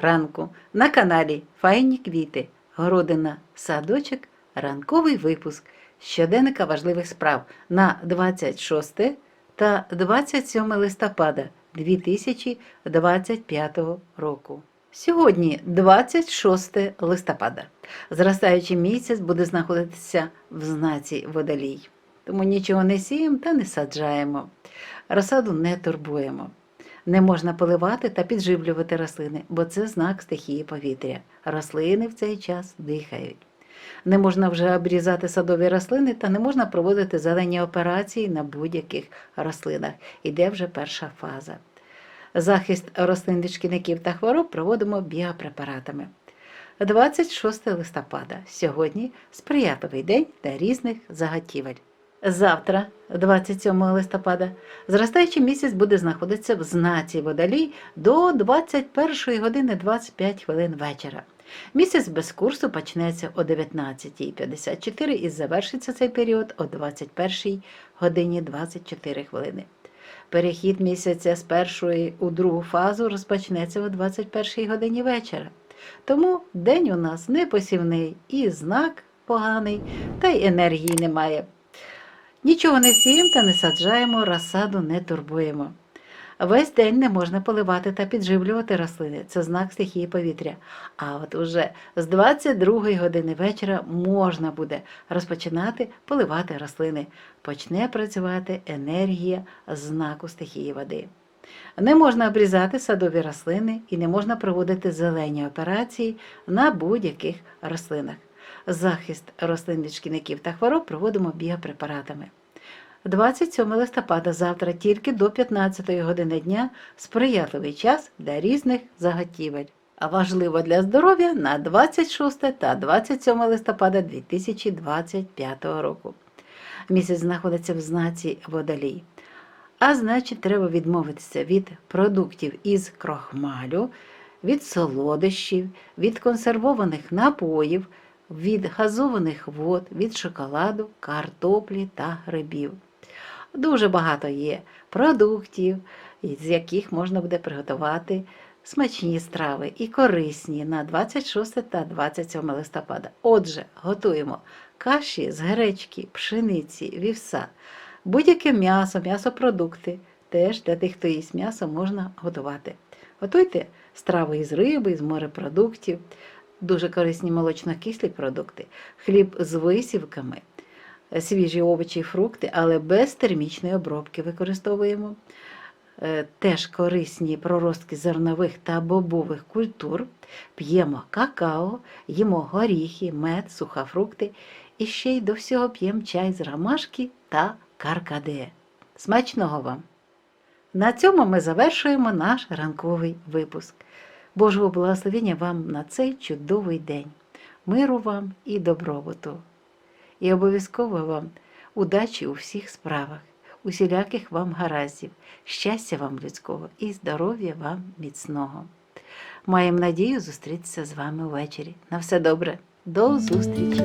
ранку на каналі Файні квіти, Городина, садочок, ранковий випуск щоденника важливих справ на 26 та 27 листопада 2025 року. Сьогодні 26 листопада. Зростаючий місяць буде знаходитися в знаці водолій. Тому нічого не сіємо та не саджаємо. Розсаду не турбуємо. Не можна поливати та підживлювати рослини, бо це знак стихії повітря. Рослини в цей час дихають. Не можна вже обрізати садові рослини та не можна проводити зелені операції на будь-яких рослинах. Іде вже перша фаза. Захист рослин від шкідників та хвороб проводимо біопрепаратами. 26 листопада. Сьогодні сприятливий день для різних заготівель. Завтра, 27 листопада, зростаючий місяць буде знаходитися в знаці водолій до 21 години 25 хвилин вечора. Місяць без курсу почнеться о 19.54 і завершиться цей період о 21 годині 24 хвилини. Перехід місяця з першої у другу фазу розпочнеться о 21 годині вечора. Тому день у нас непосівний і знак поганий, та й енергії немає. Нічого не сіємо та не саджаємо, розсаду не турбуємо. Весь день не можна поливати та підживлювати рослини. Це знак стихії повітря. А от уже з 22 години вечора можна буде розпочинати поливати рослини. Почне працювати енергія знаку стихії води. Не можна обрізати садові рослини і не можна проводити зелені операції на будь-яких рослинах. Захист рослин від шкідників та хвороб проводимо біопрепаратами. 27 листопада завтра тільки до 15 години дня сприятливий час для різних заготівель. А важливо для здоров'я на 26 та 27 листопада 2025 року. Місяць знаходиться в знаці водолій. А значить, треба відмовитися від продуктів із крохмалю, від солодощів, від консервованих напоїв, від газованих вод, від шоколаду, картоплі та грибів. Дуже багато є продуктів, з яких можна буде приготувати смачні страви і корисні на 26 та 27 листопада. Отже, готуємо каші з гречки, пшениці, вівса, будь-яке м'ясо, м'ясопродукти. Теж для тих, хто їсть м'ясо, можна готувати. Готуйте страви із риби, з морепродуктів, дуже корисні молочно-кислі продукти, хліб з висівками, свіжі овочі і фрукти, але без термічної обробки використовуємо. Е, Теж корисні проростки зернових та бобових культур, п'ємо какао, їмо горіхи, мед, сухофрукти і ще й до всього п'ємо чай з ромашки та каркаде. Смачного вам! На цьому ми завершуємо наш ранковий випуск. Божого благословення вам на цей чудовий день, миру вам і добробуту. І обов'язково вам удачі у всіх справах, усіляких вам гараздів, щастя вам людського і здоров'я вам міцного. Маємо надію зустрітися з вами ввечері. На все добре, до зустрічі!